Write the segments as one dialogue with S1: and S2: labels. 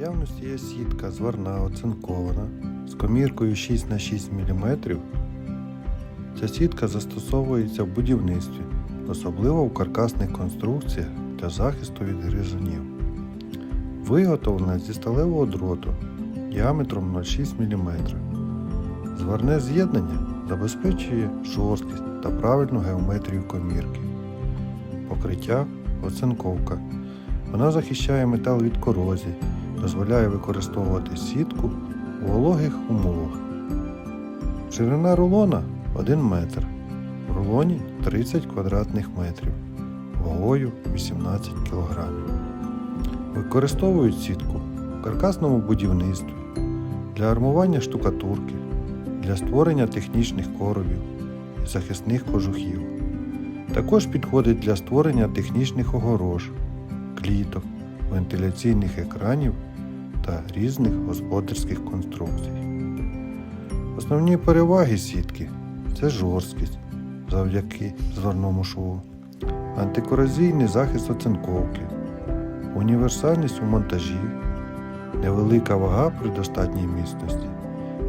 S1: наявності є сітка зварна оцинкована з коміркою 6х6 мм. Ця сітка застосовується в будівництві, особливо в каркасних конструкціях для захисту від гризунів. Виготовлена зі сталевого дроту діаметром 0,6 мм. Зварне з'єднання забезпечує жорсткість та правильну геометрію комірки. Покриття оцинковка. Вона захищає метал від корозії, дозволяє використовувати сітку у вологих умовах. Ширина рулона 1 метр. В рулоні 30 квадратних метрів, вагою 18 кг. Використовують сітку в каркасному будівництві, для армування штукатурки, для створення технічних коробів і захисних кожухів. Також підходить для створення технічних огорож, кліток, вентиляційних екранів та різних господарських конструкцій. Основні переваги сітки це жорсткість завдяки зварному шву, антикорозійний захист оцинковки, універсальність у монтажі, невелика вага при достатній міцності,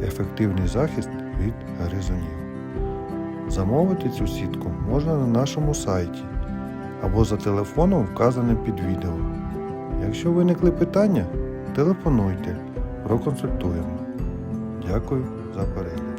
S1: ефективний захист від гризунів. Замовити цю сітку можна на нашому сайті або за телефоном, вказаним під відео. Якщо виникли питання, телефонуйте, проконсультуємо. Дякую за перегляд.